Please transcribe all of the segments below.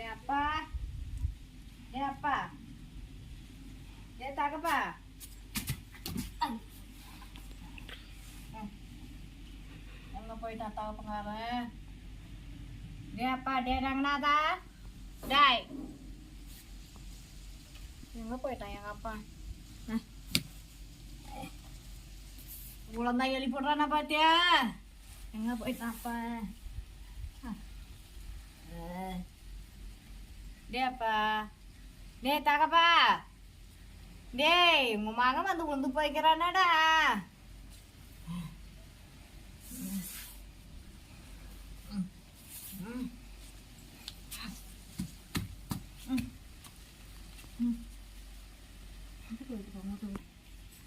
டே அப்பா டே அப்பா டே தகப்பா எங்க போயிட்டான் தகப்பங்காரன் டே அப்பா டே ரங்கநாதா டாய் எங்க போயிட்டான் எங்க அப்பா இவ்வளோதான் எழுப்பி விட்றானா பாத்தியா எங்க போயிட்டான் அப்பா டே அப்பா. டே தகப்பா. டேய் உங்க மகன் வந்து உந்து போய்க்கிறானடா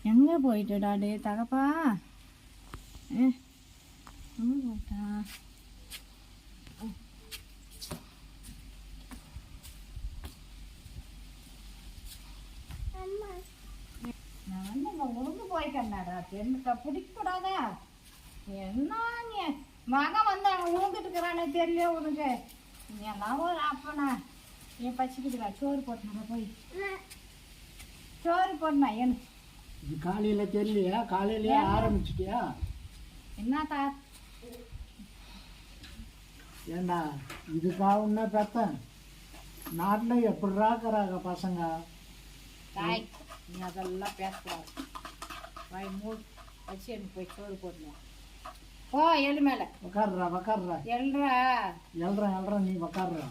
எங்க போயிட்டுடா டே தகப்பா? ஏ, போயிட்டா நான் வந்து இங்க போய்க்கண்டாடா தென்னுக்க பிடிக்கூடாதா? என்ன நீ? மகன் வந்து அங்கே உழுந்துட்டு இருக்கிறானே தெரியல உனக்கு. நீ எல்லாம் ஒரு அப்பனா? நீ பச்சிக்கிட்டுக்கா சோறு போட்டுனா போய். சோறு போடணா என்ன இது காலையில தெரியலையா? காலையிலயே ஆரம்பிச்சிட்டியா? என்னத்தா ஏண்டா இதுக்காகன்னா பெத்தேன்? நாட்டில் எப்படிரா இருக்கிறாங்க பசங்க? நீ அதெல்லாம் பேசக்கூடாது. வாய் மூடு வச்சு எனக்கு போய் சோறு போடணும். போ எழு மேலே. உக்காடுறா உக்காடுறா எழுறா எல்றேன் எல்றேன் நீ உக்காடுறா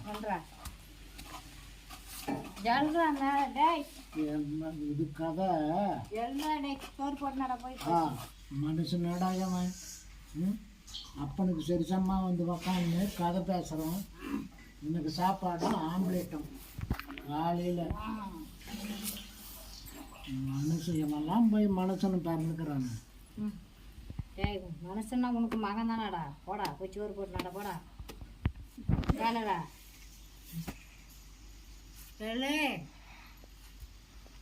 எழுறா மேலே டேய். என்ன இது கதை? எழுறா டேய் சோறு போய் ஆ மனுஷனடா அவன் ம்? அப்பனுக்கு சரிசமா வந்து உக்காந்து கதை பேசுகிறோம் எனக்கு சாப்பாடும் ஆம்லேட்டும். காலையில் மனுஷன் இவெல்லாம் போய் மனுஷனு பிறந்துக்கிறாங்க ம். டேய் மனுஷன்னா உனக்கு மகன் தானடா. போடா போய் சோறு போட்டுனாடா போடா. வேணடா சொல்லு.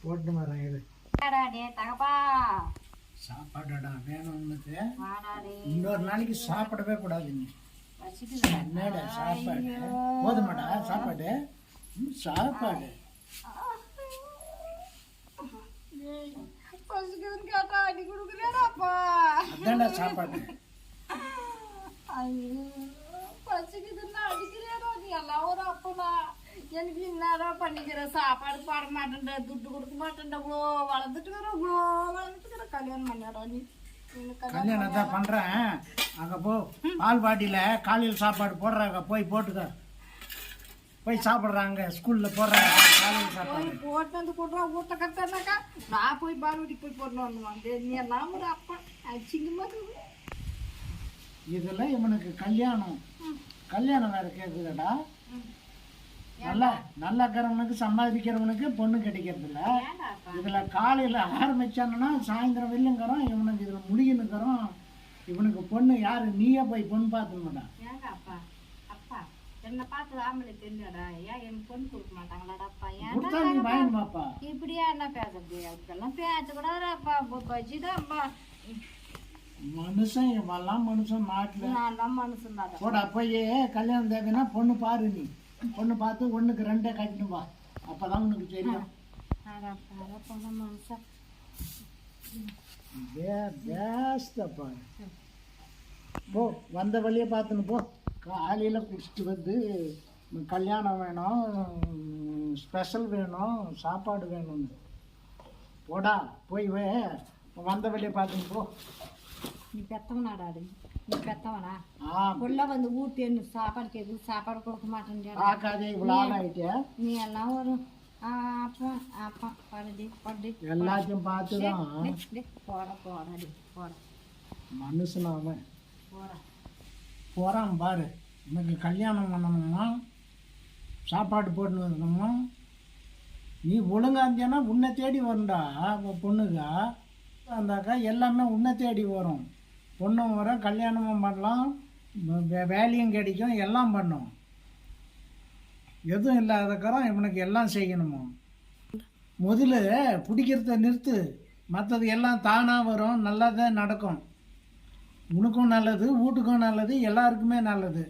போட்டு வரேன் இது டே தகப்பா. சாப்பாடடா வேணும் உனக்கு. வாடா டே இன்னொரு நாளைக்கு சாப்பிடவே கூடாது நீ. வச்சுட்டு என்னடா சாப்பாடு? போதுமாடா சாப்பாடு? சாப்பாடு. பசிக்குதுன்னு கேட்டா அடி கொடுக்குறியாடாப்பா அதான்டா சாப்பாடு. ஐயோ பசிக்குதுன்னா அடிக்கிறியாடா நீ. எல்லாம் ஒரு அப்பனா. எனக்கு என்னடா பண்ணிக்கிற? சாப்பாடு பாட மாட்டேன்டா துட்டு கொடுக்க மாட்டேன்டா. இவ்வளோ வளர்ந்துட்டுக்கிற இவ்வளோ வளர்ந்துட்டுக்கிற கல்யாணம் பண்ணியாடா நீ. கல்யாணம் தான் பண்ணுறேன் அங்கே போ. பால் பாட்டியில் காலையில் சாப்பாடு போடுறாங்க. போய் போட்டுக்க. போய் சாப்பிட்றாங்க ஸ்கூலில் போடுறாங்க. காலையில் சாப்பாடு. போட்டு வந்து கொடுறா ஊட்ட கட்டானாக்கா நான் போய் பால்வடிக்கு போய் வந்து நீ எல்லாம் ஒரு அப்பா. அச்சிங்கமா இருக்குது இதில் இவனுக்கு கல்யாணம். கல்யாணம் வேறு கேட்குதுடா நல்லா நல்லா இருக்கிறவனுக்கு சம்பாதிக்கிறவனுக்கு பொண்ணு கிடைக்கிறது இல்ல. ஏண்டாப்பா இதில் காலையில் ஆரம்பிச்சானுன்னா சாயந்தரம் வெள்ளுங்கிறோம் இவனுக்கு இதில் முடியணுங்கிறோம் இவனுக்கு பொண்ணு யார்? நீயே போய் பொண்ணு பார்த்துக்க மாட்டான் ஏங்க அப்பா அப்பா என்னை பார்த்து ஆம்பளை தெரியலடா ஏன் எனக்கு பொண்ணு கொடுக்க மாட்டாங்களாடாப்பா ஏன்டா இப்படியா என்ன பேசுறது? அதுக்கெல்லாம் பேசக்கூடாதுப்பா பஜ்ஜிதான்ப்பா மனுஷன் இவெல்லாம் மனுஷன் நாட்டில். நான் தான் மனுஷன் தான். போடா போய் கல்யாணம் தேவைன்னா பொண்ணு பாரு நீ. பொண்ணு பார்த்து ஒண்ணுக்கு ரெண்டே கட்டினு வா. அப்பதான் உனக்கு தெரியும். மனுஷன். பே- பேஸ்தப்பா போ வந்த வழியை பார்த்துன்னு போ. காலையில் குடிச்சிட்டு வந்து கல்யாணம் வேணும் ஸ்பெஷல் வேணும் சாப்பாடு வேணும்னு. போடா போய் வே. வந்த வழியை பார்த்துன்னு போ. நீ பெத்தவனாடாடு நீ பெத்தவனா? ஆ உள்ள வந்து ஊட்டி எனக்கு சாப்பாடு கேட்குது சாப்பாடு கொடுக்க மாட்டேன் பார்க்காதே இவ்வளோ ஆள் ஆகிட்டே நீ எல்லாம் ஒரு ஆ, அப்பா அப்பா படுடி படுடி எல்லாத்தையும் பார்த்து தான் போட போடாடி போட. மனுஷன் அவன். போட. போகிறான் பாரு. உனக்கு கல்யாணம் பண்ணணுமா? சாப்பாடு போட்டு வரணுமா? நீ ஒழுங்கா இருந்தேன்னா உன்னை தேடி வரும்டா உன் பொண்ணுங்க அந்தாக்கா எல்லாமே உன்னை தேடி வரும். பொண்ணும் வரும் கல்யாணமும் பண்ணலாம் வே- வேலையும் கிடைக்கும் எல்லாம் பண்ணும். எதுவும் இல்லாதக்கறம் இவனுக்கு எல்லாம் செய்யணுமோ? முதல்ல பிடிக்கிறத நிறுத்து. மற்றது எல்லாம் தானாக வரும் நல்லா தான் நடக்கும். உனக்கும் நல்லது வீட்டுக்கும் நல்லது எல்லாருக்குமே நல்லது.